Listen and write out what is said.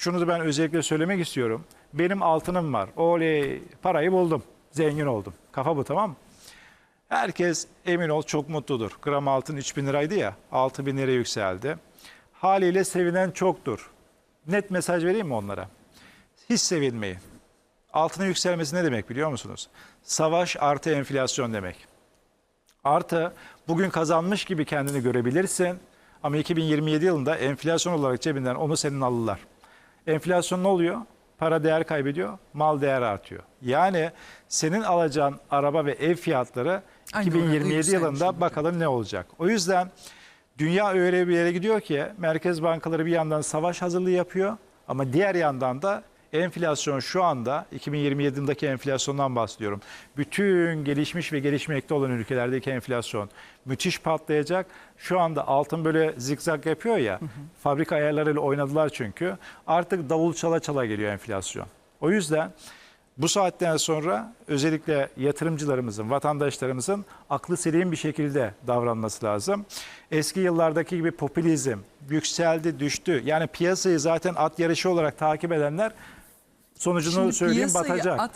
Şunu da ben özellikle söylemek istiyorum. Benim altınım var. Oley parayı buldum. Zengin oldum. Kafa bu tamam mı? Herkes emin ol çok mutludur. Gram altın 3000 liraydı ya 6000 liraya yükseldi. Haliyle sevinen çoktur. Net mesaj vereyim mi onlara? Hiç sevinmeyin. Altının yükselmesi ne demek biliyor musunuz? Savaş artı enflasyon demek. Artı bugün kazanmış gibi kendini görebilirsin. Ama 2027 yılında enflasyon olarak cebinden onu senin alırlar. Enflasyon ne oluyor? Para değer kaybediyor, mal değer artıyor. Yani senin alacağın araba ve ev fiyatları Aynı oranda 2027 yükselmiş yılında bakalım ne olacak. O yüzden dünya öyle bir yere gidiyor ki merkez bankaları bir yandan savaş hazırlığı yapıyor ama diğer yandan da enflasyon şu anda 2027 yılındaki enflasyondan bahsediyorum. Bütün gelişmiş ve gelişmekte olan ülkelerdeki enflasyon müthiş patlayacak. Şu anda altın böyle zikzak yapıyor ya. Fabrika ayarlarıyla oynadılar çünkü. Artık davul çala çala geliyor enflasyon. O yüzden bu saatten sonra özellikle yatırımcılarımızın, vatandaşlarımızın aklı selim bir şekilde davranması lazım. Eski yıllardaki gibi popülizm yükseldi, düştü. Yani piyasayı zaten at yarışı olarak takip edenler sonucunu Şimdi söyleyeyim batacak. at